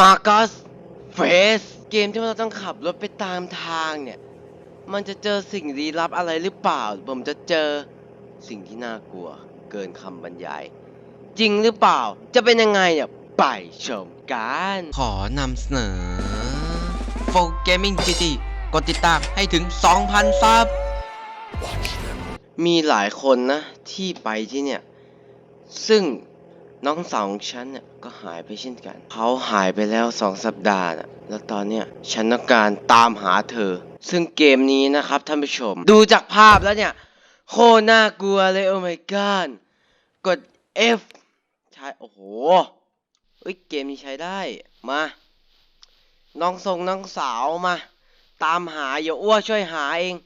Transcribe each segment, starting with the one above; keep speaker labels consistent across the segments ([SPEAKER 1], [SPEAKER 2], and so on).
[SPEAKER 1] มาร์กัสเฟสเกมที่เราต้องขับรถไปตามทางเนี่ย มันจะเจอสิ่งลี้ลับอะไรหรือเปล่า ผมจะเจอสิ่งที่น่ากลัว เกินคำบรรยาย จริงหรือเปล่า จะเป็นยังไงเนี่ยไปชมกัน ขอนำเสนอ f o Gaming GT กดติดตามให้ถึง 2,000 ซับ มีหลายคนนะ ที่ไปที่เนี่ย ซึ่ง น้องสาวของฉันเนี่ยก็หายไปเช่นกัน เขาหายไปแล้วสองสัปดาห์นะแล้วตอนเนี้ยฉันต้องการตามหาเธอ ซึ่งเกมนี้นะครับท่านผู้ชม ดูจากภาพแล้วเนี่ย โคตรน่ากลัวเลยโอ้ my god กด F ใช่โอ้โหเอ้ยเกมนี้ใช้ได้มา น้องทรงน้องสาวมา ตามหาอย่าอ้วช่วยหาเอง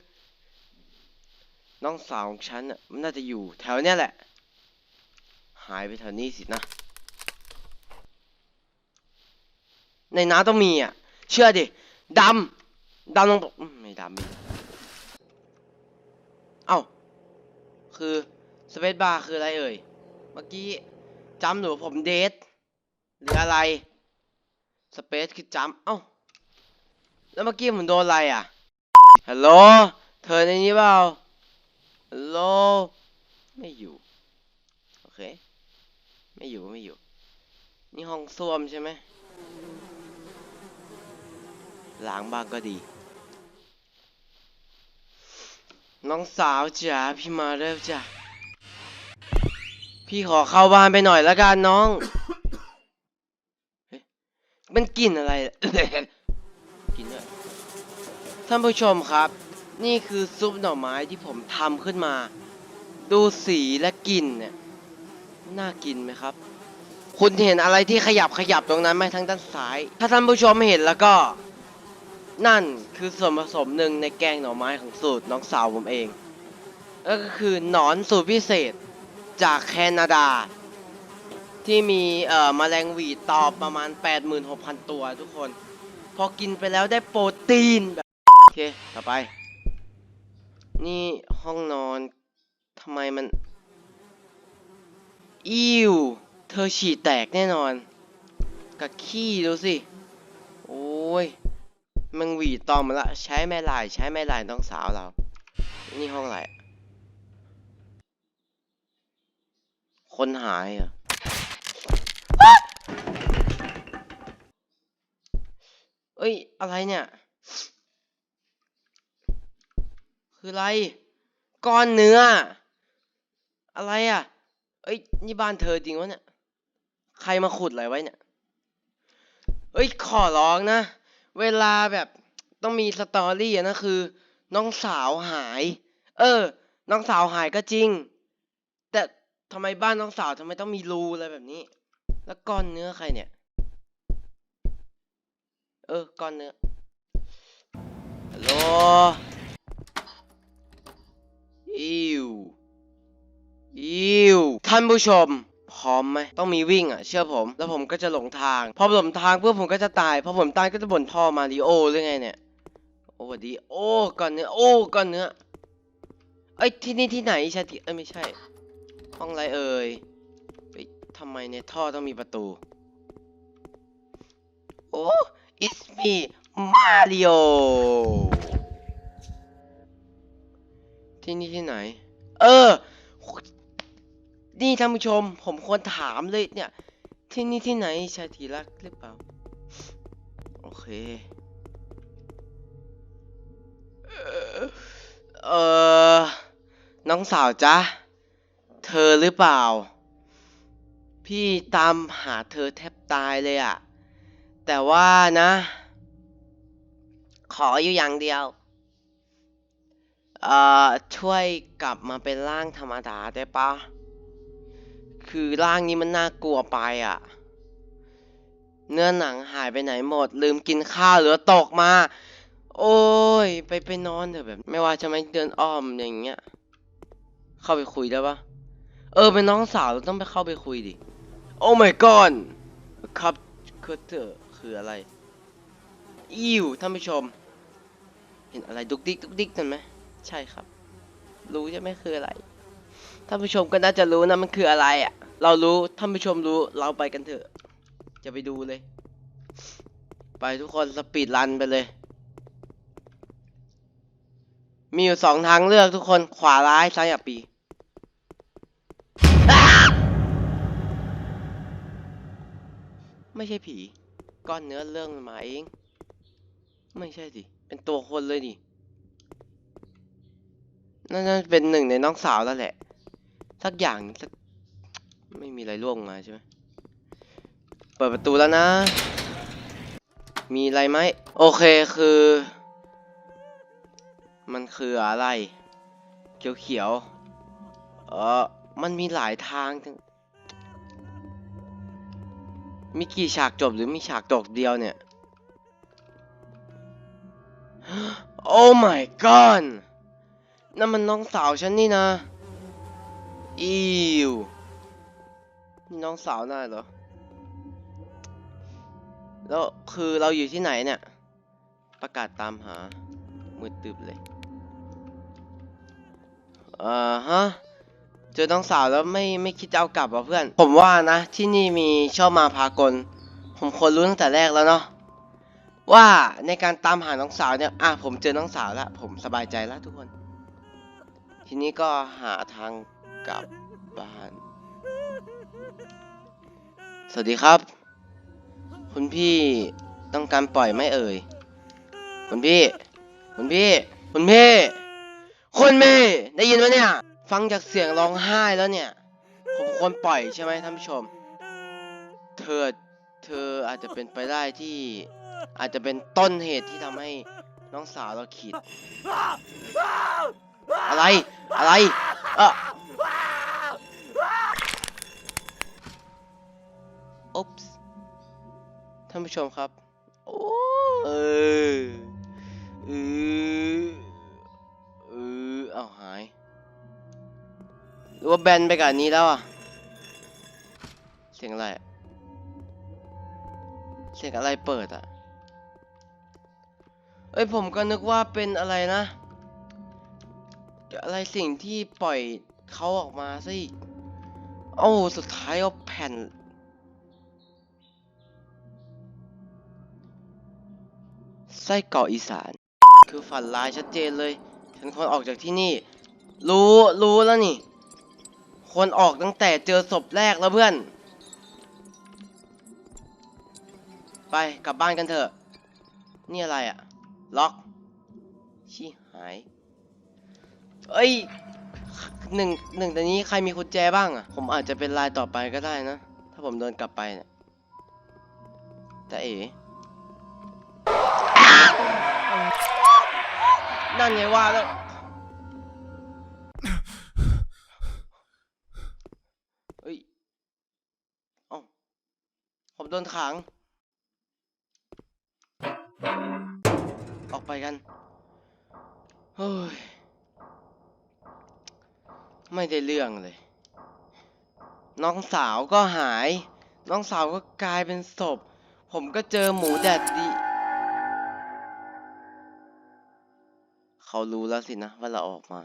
[SPEAKER 1] น้องสาวของฉันน่ะมันน่าจะอยู่แถวเนี้ยแหละายไปแถวนี้สินะ ในน้ำต้องมีอะ เชื่อดิดำดำลงไม่ดำไม่เอ้า คือสเปซบาร์คืออะไรเอ่ย เมื่อกี้จำหรือว่าผมเดทหรืออะไรสเปซคือจำเอ้า แล้วเมื่อกี้ผมโดนอะไรอะฮัลโหลเธอในนี้เปล่าฮัลโหลไม่อยู่ โอเค ไม่อยู่ไม่อยู่ นี่ห้องส้วมใช่ไหมล้างบ้างก็ดี น้องสาวจ๋าพี่มาเร็วจ้ะพี่ขอเข้าบ้านไปหน่อยแล้วกันน้องเฮ้ยมันกลิ่นอะไรกลินด้วยท่านผู้ชมครับ นี่คือซุปหน่อไม้ที่ผมทำขึ้นมา ดูสีและกลิ่นเนี่ย น่ากินไหมครับ คุณเห็นอะไรที่ขยับขยับตรงนั้นไหมทางด้านซ้าย ถ้าท่านผู้ชมเห็นแล้วก็ นั่นคือส่วนผสมหนึ่งในแกงหน่อไม้ของสูตรน้องสาวผมเองก็คือหนอนสูตรพิเศษจากแคนาดา ที่มีเอ่อมแมลงวีตอบประมาณ 86,000 ตัวทุกคน พอกินไปแล้วได้โปรตีนแบบโอเค ต่อไป นี่ห้องนอนทำไมมัน อิวเธอฉี่แตกแน่นอน กัดขี้ดูสิ โอ้ยมันหวีตอมมาละ ใช้แม่ลาย ใช้แม่ลายน้องสาวเรา นี่ห้องอะไร คนหายอะเอ้ย อะไรเนี่ย คืออะไร ก้อนเนื้อ อะไรอะ เอ้ย นี่บ้านเธอจริงวะเนี่ย ใครมาขุดอะไรไว้เนี่ย เอ้ย ขอร้องนะ เวลาแบบต้องมีสตอรี่อะนะคือ น้องสาวหาย เออ น้องสาวหายก็จริง แต่ทำไมบ้านน้องสาวทำไมต้องมีรูอะไรแบบนี้ แล้วก้อนเนื้อใครเนี่ย เออ ก้อนเนื้อฮัลโหลอิว อิวท่านผู้ชมพร้อมไหมต้องมีวิ่งอะ เชื่อผม แล้วผมก็จะหลงทาง พอหลงทางเพื่อผมก็จะตาย พอผมตายก็จะบ่นพ่อมาริโอหรือไงเนี่ย โอ้หวัดดี โอ้ก้อนเนื้อ โอ้ก้อนเนื้อ เอ้ยที่นี่ที่ไหนชาติเอ้ยไม่ใช่ ห้องไรเอ่ยเฮ้ยทำไมในท่อต้องมีประตู โอ้ it's me Mario ที่นี่ที่ไหน เออ นี่ท่านผู้ชม ผมควรถามเลยเนี่ย ที่นี่ที่ไหนชาติรักหรือเปล่า โอเคเออเออ น้องสาวจ๊ะ เธอหรือเปล่า พี่ตามหาเธอแทบตายเลยอะแต่ว่านะ ขออยู่อย่างเดียวเอ่อช่วยกลับมาเป็นร่างธรรมดาได้ปะ คือร่างนี้มันน่ากลัวไปอะ เนื้อหนังหายไปไหนหมด ลืมกินข้าวเหลือตกมา โอ้ย ไปไปนอนเถอะแบบ ไม่ว่าจะไม่เดินอ้อมอย่างเงี้ย เข้าไปคุยได้ปะเออเป็นน้องสาวเราต้องไปเข้าไปคุยดิ โอ้ my god ครับคือเธอคืออะไร อิวท่านผู้ชม เห็นอะไรดุกดิกดุกดิกนั่นไหมใช่ครับ รู้ใช่ไหมคืออะไร ท่านผู้ชมก็น่าจะรู้นะมันคืออะไรอะ เรารู้ท่านผู้ชมรู้เราไปกันเถอะ จะไปดูเลย ไปทุกคนสปีดรันไปเลย มีอยู่สองทางเลือกทุกคนขวาร้ายซ้ายอย่าปีไม่ใช่ผีก้อนเนื้อเรื่องมันมาเอง ไม่ใช่สิ เป็นตัวคนเลยดินั่นน่าจะเป็นหนึ่งในน้องสาวแล้วแหละ สักอย่างสักไม่มีอะไรล่วงมาใช่ไหมเปิดประตูแล้วนะ มีอะไรไหมโอเคคือ มันคืออะไรเขียวเขียวๆเออมันมีหลายทาง มีกี่ฉากจบหรือมีฉากจบเดียวเนี่ย โอ้ my god นั่นมันน้องสาวฉันนี่นะ อิวน้องสาวน่าเหรอ แล้วคือเราอยู่ที่ไหนเนี่ย ประกาศตามหา มืดตึบเลย อ่าฮะ เจอน้องสาวแล้วไม่ไม่คิดจะเอากลับเหรอเพื่อน ผมว่านะ ที่นี่มีชอบมาพากล ผมควรรู้ตั้งแต่แรกแล้วเนาะ ว่าในการตามหาน้องสาวเนี่ย อะผมเจอน้องสาวแล้ว ผมสบายใจแล้วทุกคน ทีนี้ก็หาทาง กลับบ้าน สวัสดีครับ คุณพี่ต้องการปล่อยไหม่เอ่ย คุณพี่ คุณพี่ คุณพี่ คุณพี่ได้ยินไหมเนี่ย ฟังจากเสียงร้องไห้แล้วเนี่ย ผมควรปล่อยใช่ไหมท่านผู้ชม เธอ เธออาจจะเป็นไปได้ที่ อาจจะเป็นต้นเหตุที่ทำให้น้องสาวเราขีดอะไร อะไร เออ อุ๊ปส์ท่านผู้ชมครับ โอ้เออเออเออเอาหาย หรือว่าแบนไปกับอันนี้แล้วอะ เสียงอะไรอะเสียงอะไรเปิดอะ เอ้ยผมก็นึกว่าเป็นอะไรนะ อะไรสิ่งที่ปล่อย เขาออกมาซะอีกโอ้าสุดท้ายเอาแผ่น ไส้เกาะอีสาน คือฝันร้ายชัดเจนเลย ฉันควรออกจากที่นี่ รู้รู้แล้วนี่ ควรออกตั้งแต่เจอศพแรกแล้วเพื่อน ไปกลับบ้านกันเถอะ นี่อะไรอะล็อก ชี้หาย เอ้ย หนึ่งหนึ่งแต่นี้ใครมีกุญแจบ้างอะผมอาจจะเป็นลายต่อไปก็ได้นะ ถ้าผมเดินกลับไปเนี่ยแต่เอ๋นั่นไงว่าแล้วเฮ้ยเอ้าผมโดนขัง ออกไปกัน เฮ้ย ไม่ได้เรื่องเลย น้องสาวก็หาย น้องสาวก็กลายเป็นศพ ผมก็เจอหมูแดดดี เขารู้แล้วสินะว่าเราออกมา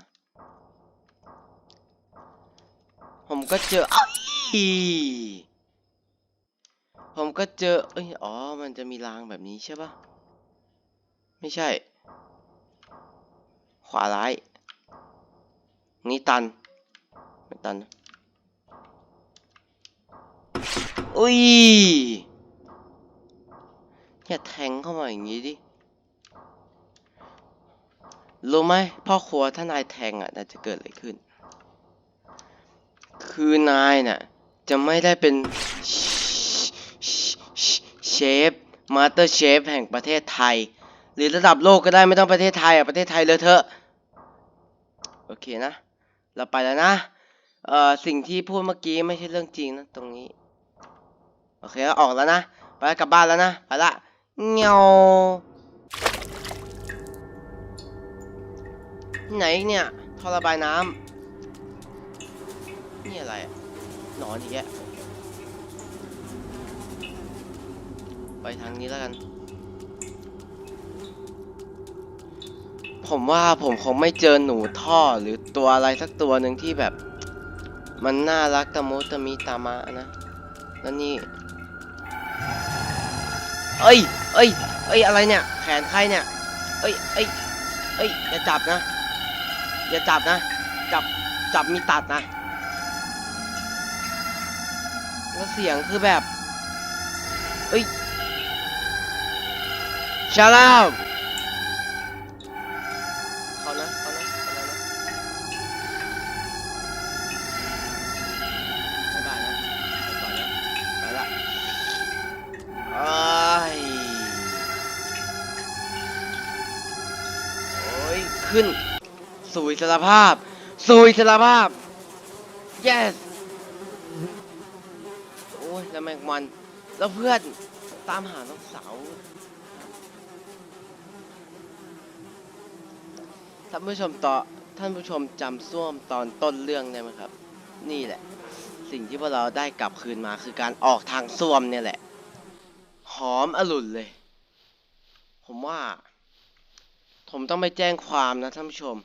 [SPEAKER 1] ผมก็เจออีผมก็เจอ เอ้ย อ๋อ มันจะมีรางแบบนี้ใช่ปะไม่ใช่ ขวาร้าย นี่ตัน ไม่ตันอุ้ยอย่าแทงเข้ามาอย่างนี้ดิ รู้ไหมพ่อครัวถ้านายแทงอะน่าจะเกิดอะไรขึ้น คือนายน่ะ จะไม่ได้เป็นเชฟมาสเตอร์เชฟแห่งประเทศไทย หรือระดับโลกก็ได้ไม่ต้องประเทศไทยอะ ประเทศไทยเลยเถอะ โอเคนะ เราไปแล้วนะ เอ่อสิ่งที่พูดเมื่อกี้ไม่ใช่เรื่องจริงนะตรงนี้ โอเคแล้วออกแล้วนะ ไปแล้วกลับบ้านแล้วนะ ไปละเงาไหนเนี่ยท่อระบายน้ำนี่อะไรหนอนอีกแยะไปทางนี้แล้วกัน ผมว่าผมคงไม่เจอหนูท่อหรือตัวอะไรสักตัวหนึ่งที่แบบ มันน่ารักตะมุตะมิตามะนะ แล้วนี่ เอ้ย เอ้ย เอ้ย อะไรเนี่ย แขนใครเนี่ย เอ้ย เอ้ย เอ้ย อย่าจับนะ อย่าจับนะ จับ จับมีตัดนะ แล้วเสียงคือแบบ เอ้ยชาลาม ขึ้น สู่อิสรภาพ สู่อิสรภาพ yes โอ้ยแล้วแมงมัน แล้วเพื่อนตามหาน้องสาวท่านผู้ชมต่อท่านผู้ชมจำส้วมตอนต้นเรื่องได้ไหมครับ นี่แหละ สิ่งที่พวกเราได้กลับคืนมาคือการออกทางส้วมเนี่ยแหละ หอมอรุ่นเลย ผมว่า ผมต้องไปแจ้งความนะท่านผู้ชม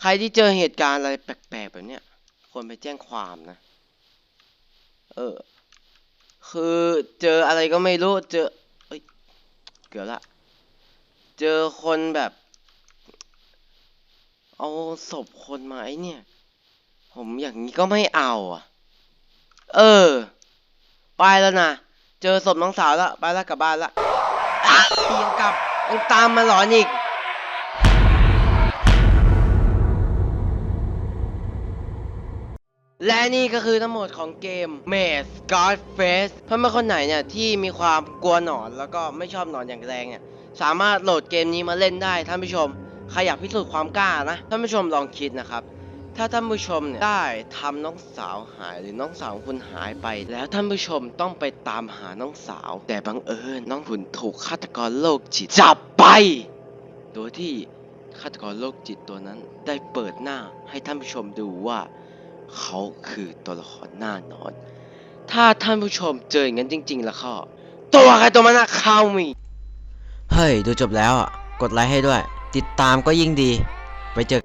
[SPEAKER 1] ใครที่เจอเหตุการณ์อะไรแปลกๆแบบเนี้ยควรไปแจ้งความนะ เออ คือเจออะไรก็ไม่รู้เจอเอ้ยเกือบละ เจอคนแบบ เอาศพคนมาไอ้เนี่ย ผมอย่างนี้ก็ไม่เอาอะ เออ ไปแล้วนะ เจอศพน้องสาวแล้ว ไปแล้วกลับบ้านละอ้าวยังกลับยังตามมาหลอนอีก และนี่ก็คือทั้งหมดของเกม Maze God Face เพื่อนๆคนไหนเนี่ยที่มีความกลัวหนอนแล้วก็ไม่ชอบหนอนอย่างแรงเนี่ยสามารถโหลดเกมนี้มาเล่นได้ท่านผู้ชมใครอยากพิสูจน์ความกล้านะท่านผู้ชมลองคิดนะครับถ้าท่านผู้ชมเนี่ยได้ทำน้องสาวหายหรือน้องสาวคุณหายไป แล้วท่านผู้ชมต้องไปตามหาน้องสาว แต่บังเอิญน้องคุณถูกฆาตกรโรคจิตจับไป โดยที่ฆาตกรโรคจิตตัวนั้นได้เปิดหน้าให้ท่านผู้ชมดูว่า เขาคือตัวละครหน้านอน ถ้าท่านผู้ชมเจออย่างนั้นจริง ๆ แล้วก็ตัวใครตัวมันนะเข้ามีเฮ้ย ดูจบแล้วอะ กดไลค์ให้ด้วย ติดตามก็ยิ่งดี ไปเจอ